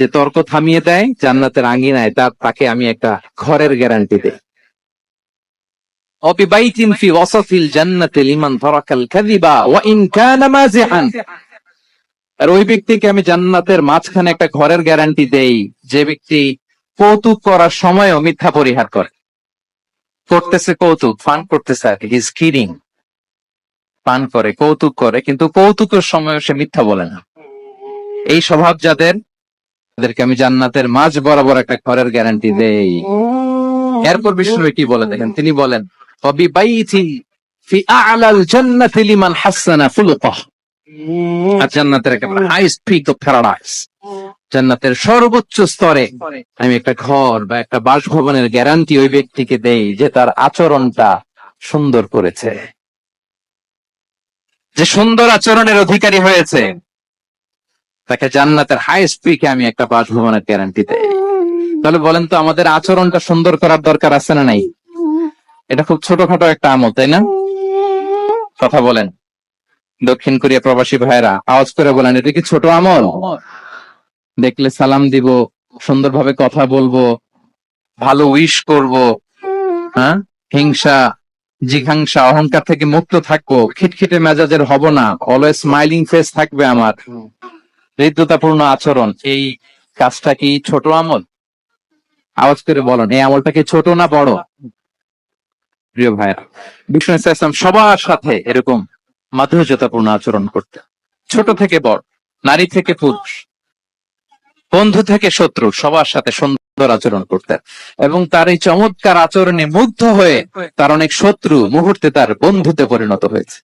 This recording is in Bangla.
যে তর্ক থামিয়ে দেয়, জান্নাতের আঙ্গিনায় তার তাকে আমি একটা ঘরের গ্যারান্টি দেই। ব্যক্তি কৌতুক করার সময়ও মিথ্যা পরিহার করে। করতেছে কৌতুক করতেছে ইজ পান করে, কৌতুক করে, কিন্তু কৌতুকের সময় সে মিথ্যা বলে না। এই স্বভাব যাদের তাদেরকে আমি জান্নাতের মাঝ বরাবর একটা ঘরের গ্যারান্টি দেই। এরপর বিষ্ণু কি বলে দেখেন? তিনি বলেন "ওয়াবি বাইতি ফি আ'লাল লিমান হাসানা জান্নাতের একেবারে হাইস্ট পিক অফ প্যারাডাইস জান্নাতের সর্বোচ্চ স্তরে আমি একটা ঘর বা একটা বাসভবনের গ্যারান্টি ওই ব্যক্তিকে দেই যে তার আচরণটা সুন্দর করেছে। যে সুন্দর আচরণের অধিকারী হয়েছে। তাকে জান্নাতের হাই স্পিকে আমি একটা বাসভবনের গ্যারান্টি দেই। তাহলে বলেন তো, আমাদের আচরণটা সুন্দর করার দরকার আছে না নাই? এটা খুব ছোটখাটো একটা আমল, তাই না? কথা বলেন। দক্ষিণ কোরিয়া প্রবাসী ভাইরা আওয়াজ করে বলেন, এটা কি ছোট আমল? দেখলে সালাম দিব, সুন্দরভাবে কথা বলব, ভালো উইশ করব হ্যাঁ? হিংসা, জিঘাংসা, অহংকার থেকে মুক্ত থাকব, খিটখিটে মেজাজের হব না অলওয়েজ স্মাইলিং ফেস থাকবে আমার। হৃদ্যতাপূর্ণ আচরণ, এই কাজটা কি ছোট আমল? আওয়াজ করে বলেন, এই আমলটা কি ছোট না বড়? প্রিয় ভাইরা বিষ্ণু ইসলাম সবার সাথে এরকম মাধুর্যতাপূর্ণ আচরণ করতে। ছোট থেকে বড়, নারী থেকে পুরুষ, বন্ধু থেকে শত্রু, সবার সাথে সুন্দর আচরণ করতেন এবং তার এই চমৎকার আচরণে মুগ্ধ হয়ে তার অনেক শত্রু মুহূর্তে তার বন্ধুতে পরিণত হয়েছে।